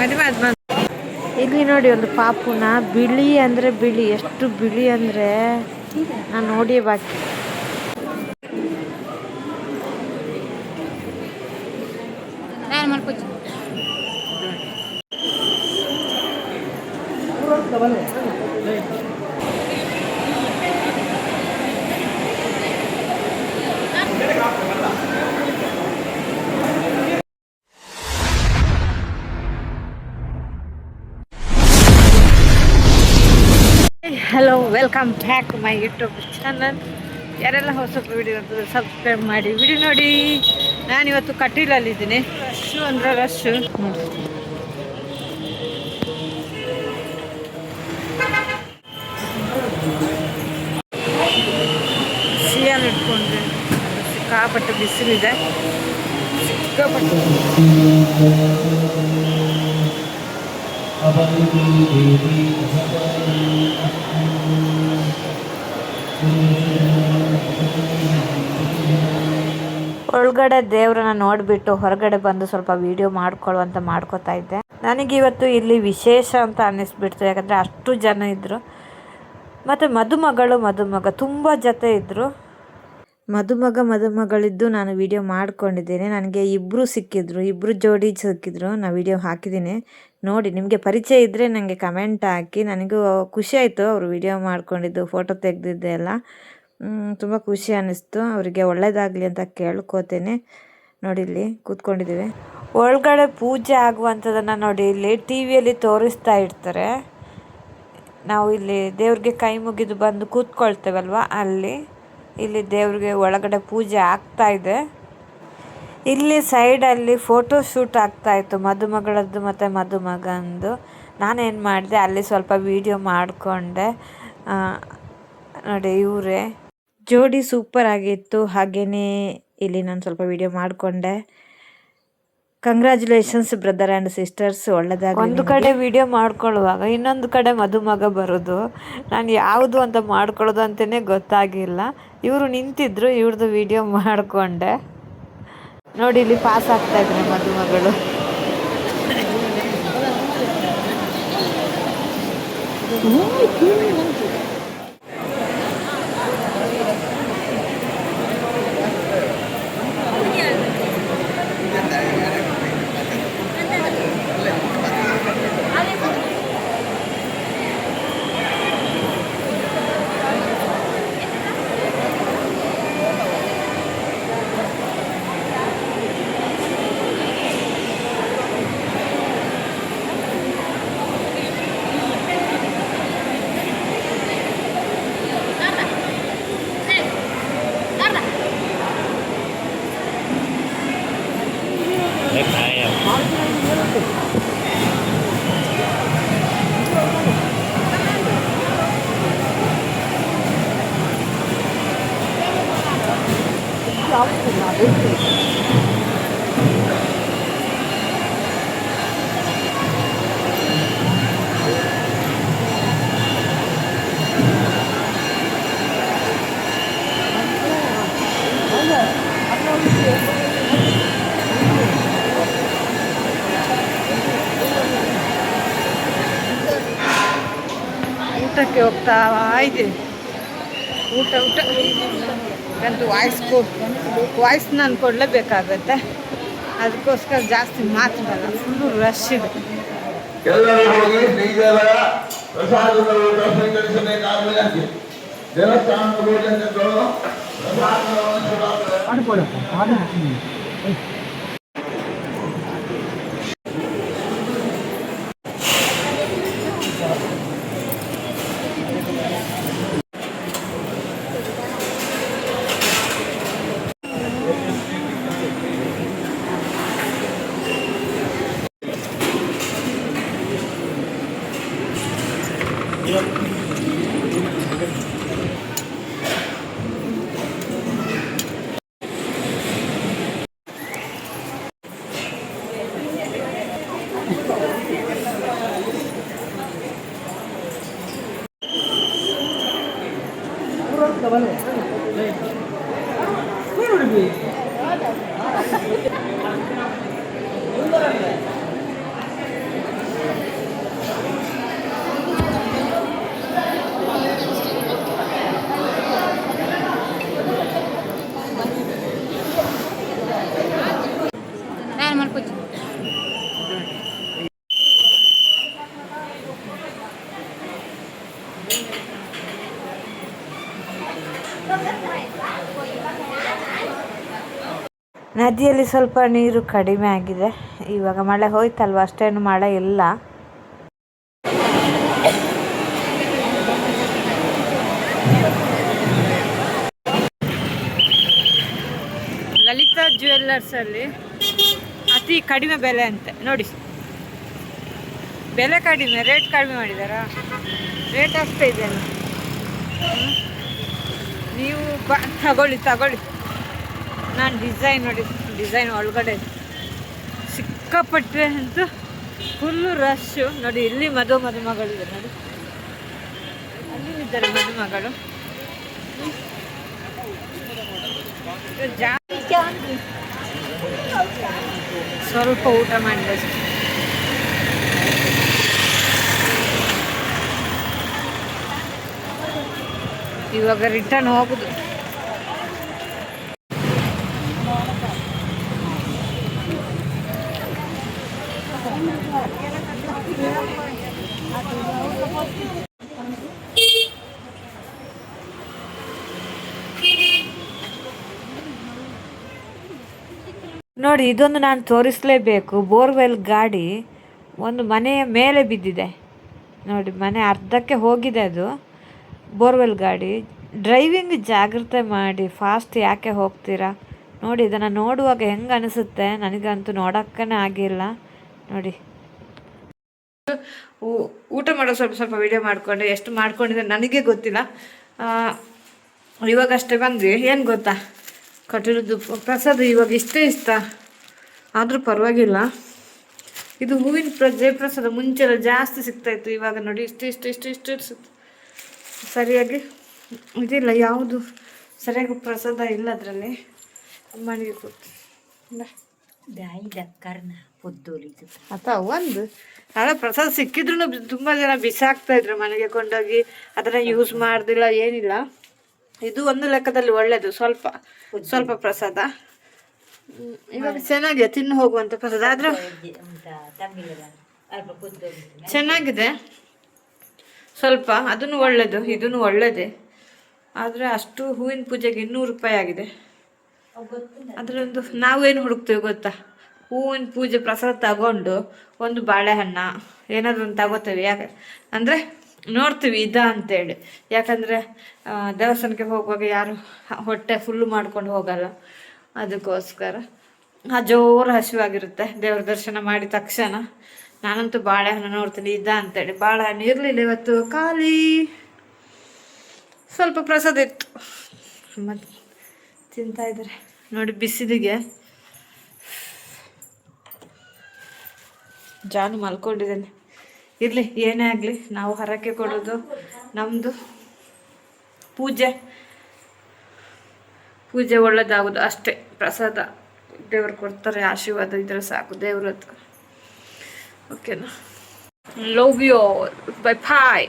ಮದುವೆ ಆದ್ಮೇಲೆ. ಇಲ್ಲಿ ನೋಡಿ ಒಂದು ಪಾಪುನ ಬಿಳಿ ಅಂದರೆ ಬಿಳಿ ಎಷ್ಟು ಬಿಳಿ ಅಂದರೆ ನಾನು ನೋಡಿ ಬಾಕಿ. ನಾನು ಮಾಡ್ಕೊತೀನಿ hello welcome back my YouTube channel ಯಾರೆಲ್ಲ ಹೊಸ ವಿಡಿಯೋ ಅಂತ ಸಬ್ಸ್ಕ್ರೈಬ್ ಮಾಡಿ. ವಿಡಿಯೋ ನೋಡಿ ನಾನಿವತ್ತು ಕಟೀಲಲ್ಲಿದ್ದೀನಿ ರಶ್ಶು ಅಂದರೆ ರಶ್ಶು ಸಿಯಾಲ್ ಇಟ್ಕೊಂಡ್ರೆ ಸಿಕ್ಕಾಪಟ್ಟೆ ಬಿಸಿಲಿದೆ. ಒಳಗಡೆ ದೇವ್ರನ್ನ ನೋಡಿಬಿಟ್ಟು ಹೊರಗಡೆ ಬಂದು ಸ್ವಲ್ಪ ವಿಡಿಯೋ ಮಾಡ್ಕೊಳ್ಳುವಂತ ಮಾಡ್ಕೋತಾ ಇದ್ದೆ. ನನಗಿವತ್ತು ಇಲ್ಲಿ ವಿಶೇಷ ಅಂತ ಅನ್ನಿಸ್ಬಿಡ್ತು, ಯಾಕಂದರೆ ಅಷ್ಟು ಜನ ಇದ್ದರು ಮತ್ತು ಮದುಮಗಳು, ಮದುಮಗ ತುಂಬ ಜೊತೆ ಇದ್ದರು ಮದುಮಗ ಮದುಮಗಳಿದ್ದು ನಾನು ವಿಡಿಯೋ ಮಾಡ್ಕೊಂಡಿದ್ದೇನೆ. ನನಗೆ ಇಬ್ಬರು ಸಿಕ್ಕಿದ್ರು ಇಬ್ಬರು ಜೋಡಿ ಸಿಕ್ಕಿದ್ರು. ನಾನು ವಿಡಿಯೋ ಹಾಕಿದ್ದೀನಿ. ನೋಡಿ, ನಿಮಗೆ ಪರಿಚಯ ಇದ್ದರೆ ನನಗೆ ಕಮೆಂಟ್ ಹಾಕಿ. ನನಗೂ ಖುಷಿ ಆಯಿತು ಅವರು ವಿಡಿಯೋ ಮಾಡ್ಕೊಂಡಿದ್ದು ಫೋಟೋ ತೆಗೆದಿದ್ದೆ ಎಲ್ಲ. ತುಂಬ ಖುಷಿ ಅನ್ನಿಸ್ತು ಅವರಿಗೆ ಒಳ್ಳೆಯದಾಗಲಿ ಅಂತ ಕೇಳ್ಕೊತೇನೆ. ನೋಡಿ ಇಲ್ಲಿ ಕೂತ್ಕೊಂಡಿದ್ದೀವಿ. ಒಳಗಡೆ ಪೂಜೆ ಆಗುವಂಥದ್ದನ್ನು ನೋಡಿ ಇಲ್ಲಿ ಟಿ ವಿಯಲ್ಲಿ ತೋರಿಸ್ತಾ ಇರ್ತಾರೆ. ನಾವು ಇಲ್ಲಿ ದೇವ್ರಿಗೆ ಕೈ ಮುಗಿದು ಬಂದು ಕೂತ್ಕೊಳ್ತೇವಲ್ವ ಅಲ್ಲಿ. ಇಲ್ಲಿ ದೇವ್ರಿಗೆ ಒಳಗಡೆ ಪೂಜೆ ಆಗ್ತಾ ಇದೆ. ಇಲ್ಲಿ ಸೈಡಲ್ಲಿ ಫೋಟೋ ಶೂಟ್ ಆಗ್ತಾ ಇತ್ತು. ಮದುಮಗಳದ್ದು ಮತ್ತು ಮದುಮಗಂದು. ನಾನೇನು ಮಾಡಿದೆ, ಅಲ್ಲಿ ಸ್ವಲ್ಪ ವಿಡಿಯೋ ಮಾಡಿಕೊಂಡೆ. ನೋಡಿ ಇವರೇ. ಜೋಡಿ ಸೂಪರ್ ಆಗಿತ್ತು. ಹಾಗೆಯೇ ಇಲ್ಲಿ ನಾನು ಸ್ವಲ್ಪ ವಿಡಿಯೋ ಮಾಡಿಕೊಂಡೆ. ಕಂಗ್ರ್ಯಾಚುಲೇಷನ್ಸ್ ಬ್ರದರ್ ಆ್ಯಂಡ್ ಸಿಸ್ಟರ್ಸ್ ಒಳ್ಳೆದಾಗ ಒಂದು ಕಡೆ ವಿಡಿಯೋ ಮಾಡ್ಕೊಳ್ಳುವಾಗ ಇನ್ನೊಂದು ಕಡೆ ಮದುಮಗ ಬರೋದು. ನಾನು ಯಾವುದು ಅಂತ ಮಾಡ್ಕೊಳ್ಳೋದು ಅಂತಲೇ ಗೊತ್ತಾಗಿಲ್ಲ. ಇವರು ನಿಂತಿದ್ರು ಇವ್ರದ್ದು ವಿಡಿಯೋ ಮಾಡಿಕೊಂಡೆ. ನೋಡಿ ಇಲ್ಲಿ ಪಾಸ್ ಆಗ್ತಾ ಇದ್ರೆ ಮದುಮಗಳು. I am. Thank you. ಊಟಕ್ಕೆ ಹೋಗ್ತಾ ಇದ್ದೀವಿ ಊಟ ಊಟ. ಅಂತೂ ವಾಯ್ಸ್ ಕೊ ವಾಯ್ಸ್ ನಾನು ಕೊಡಲೇಬೇಕಾಗತ್ತೆ. ಅದಕ್ಕೋಸ್ಕರ ಜಾಸ್ತಿ ಮಾತಾಡಲ್ಲ ಫುಲ್ಲು ರಶ್ ಇದೆ. ಎಲ್ಲರೂ আমার ನದಿಯಲ್ಲಿ ಸ್ವಲ್ಪ ನೀರು ಕಡಿಮೆ ಆಗಿದೆ. ಇವಾಗ ಮಳೆ ಹೋಯ್ತಲ್ವ? ಅಷ್ಟೇನು ಮಳೆ ಇಲ್ಲ. ಲಲಿತಾ ಜ್ಯುವೆಲ್ಲರ್ಸಲ್ಲಿ ಅತಿ ಕಡಿಮೆ ಬೆಲೆ ಅಂತೆ. ನೋಡಿ. ಬೆಲೆ ಕಡಿಮೆ, ರೇಟ್ ಕಡಿಮೆ ಮಾಡಿದಾರಾ? ರೇಟ್ ಅಷ್ಟೇ ಇದೆ ನೀವು ಬ, ತಗೊಳ್ಳಿ ತಗೊಳ್ಳಿ. ನಾನು ಡಿಸೈನ್ ನೋಡಿ. ಡಿಸೈನ್ ಒಳಗಡೆ ಸಿಕ್ಕಾಪಟ್ಟೆ ಅಂತೂ ಫುಲ್ಲು ರಶ್ಶು ನೋಡಿ, ಇಲ್ಲಿ ಮದುವೆ ಮದುಮಗಳಿದೆ, ನೋಡಿ. ಅಲ್ಲಿ ಇದ್ದಾರೆ ಮದುಮಗಳು. ಇದು ಸ್ವಲ್ಪ ಊಟ ಮಾಡಿದೆ ಇವಾಗ ರಿಟರ್ನ್ ಹೋಗುದು. ನೋಡಿ, ಇದೊಂದು ನಾನು ತೋರಿಸಲೇಬೇಕು. ಬೋರ್ವೆಲ್ ಗಾಡಿ ಒಂದು ಮನೆಯ ಮೇಲೆ ಬಿದ್ದಿದೆ. ನೋಡಿ, ಮನೆ ಅರ್ಧಕ್ಕೆ ಹೋಗಿದೆ ಅದು. ಬೋರ್ವೆಲ್ ಗಾಡಿ. ಡ್ರೈವಿಂಗ್ ಜಾಗ್ರತೆ ಮಾಡಿ ಫಾಸ್ಟ್ ಯಾಕೆ ಹೋಗ್ತೀರಾ? ನೋಡಿ, ಇದನ್ನು ನೋಡುವಾಗ ಹೆಂಗೆ ಅನಿಸುತ್ತೆ ನನಗಂತೂ ನೋಡೋಕ್ಕೇ ಆಗಿಲ್ಲ. ನೋಡಿ. ಊಟ ಮಾಡೋ ಸ್ವಲ್ಪ ಸ್ವಲ್ಪ ವಿಡಿಯೋ ಮಾಡಿಕೊಂಡೆ ಎಷ್ಟು ಮಾಡ್ಕೊಂಡಿದ್ದೆ ನನಗೆ ಗೊತ್ತಿಲ್ಲ. ಇವಾಗಷ್ಟೇ ಬಂದ್ವಿ. ಏನು ಗೊತ್ತಾ? ಕಟ್ಟಿರೋದು ಪ್ರಸಾದ ಇವಾಗ ಇಷ್ಟೇ ಇಷ್ಟ ಆದರೂ ಪರವಾಗಿಲ್ಲ. ಇದು ಹೂವಿನ ಪ್ರ, ಜಯಪ್ರಸಾದ ಮುಂಚೆಲ್ಲ ಜಾಸ್ತಿ ಸಿಗ್ತಾಯಿತ್ತು ಇವಾಗ ನೋಡಿ ಇಷ್ಟು ಇಷ್ಟು ಇಷ್ಟು ಇಷ್ಟು ಇಷ್ಟು ಸರಿಯಾಗಿ ಇದಿಲ್ಲ, ಯಾವುದು ಸರಿಯಾಗಿ ಪ್ರಸಾದ ಇಲ್ಲ ಅದರಲ್ಲಿ. ಅಮ್ಮನಿಗೆ ಕೊಟ್ಟು ಪುತ್ತೂರಿದು ಅಥವಾ ಒಂದು. ನಾಳೆ ಪ್ರಸಾದ ಸಿಕ್ಕಿದ್ರು ತುಂಬ ಜನ ಬಿಸಾಕ್ತಾ ಇದ್ರು ಮನೆಗೆ ಕೊಂಡೋಗಿ. ಅದನ್ನ ಯೂಸ್ ಮಾಡ್ದಿಲ್ಲ ಏನಿಲ್ಲ. ಇದು ಒಂದು ಲೆಕ್ಕದಲ್ಲಿ ಒಳ್ಳೇದು ಸ್ವಲ್ಪ ಸ್ವಲ್ಪ ಪ್ರಸಾದ. ಇವಾಗ ಚೆನ್ನಾಗಿದೆ ತಿನ್ನು ಹೋಗುವಂತ ಪ್ರಸಾದ. ಆದ್ರೂ ಚೆನ್ನಾಗಿದೆ. ಸ್ವಲ್ಪ ಅದನ್ನು ಒಳ್ಳೇದು ಇದನ್ನು ಒಳ್ಳೇದೇ. ಆದರೆ ಅಷ್ಟು ಹೂವಿನ ಪೂಜೆಗೆ ಇನ್ನೂರು ರೂಪಾಯಿ ಆಗಿದೆ. ಅದರೊಂದು ನಾವೇನು ಹುಡುಕ್ತೇವೆ ಗೊತ್ತಾ? ಹೂವಿನ ಪೂಜೆ ಪ್ರಸಾದ ತಗೊಂಡು ಒಂದು ಬಾಳೆಹಣ್ಣ, ಏನಾದರೂ ಒಂದು ತಗೋತೇವೆ. ಯಾಕೆ ಅಂದರೆ ನೋಡ್ತೀವಿ ಇದ ಅಂತೇಳಿ. ಯಾಕಂದರೆ ದೇವಸ್ಥಾನಕ್ಕೆ ಹೋಗುವಾಗ ಯಾರು ಹೊಟ್ಟೆ ಫುಲ್ಲು ಮಾಡ್ಕೊಂಡು ಹೋಗಲ್ಲ. ಅದಕ್ಕೋಸ್ಕರ ಆ, ಜೋರು ಹಸಿವಾಗಿರುತ್ತೆ. ದೇವ್ರ ದರ್ಶನ ಮಾಡಿದ ತಕ್ಷಣ ನಾನಂತೂ ಬಾಳೆಹಣ್ಣು ನೋಡ್ತೀನಿ ಇದ್ದ ಅಂತೇಳಿ. ಬಾಳೆಹಣ್ಣು ಇರಲಿಲ್ಲ ಇವತ್ತು, ಖಾಲಿ. ಸ್ವಲ್ಪ ಪ್ರಸಾದ ಇತ್ತು. ಮತ್ತು ತಿಂತಾಯಿದ್ರೆ ನೋಡಿ, ಬಿಸಿಲಿಗೆ ಜಾನು ಮಲ್ಕೊಂಡಿದ್ದೇನೆ. ಇರಲಿ, ಏನೇ ಆಗಲಿ, ನಾವು ಹರಕೆ ಕೊಡೋದು ನಮ್ಮದು ಪೂಜೆ. ಪೂಜೆ ಒಳ್ಳೇದಾಗೋದು ಅಷ್ಟೇ, ಪ್ರಸಾದ ದೇವ್ರು ಕೊಡ್ತಾರೆ, ಆಶೀರ್ವಾದ ಇದ್ರೆ ಸಾಕು, ದೇವ್ರ ಹತ್ರ. ಓಕೆನಾ ಲವ್ ಯು ಬೈ ಬಾಯ್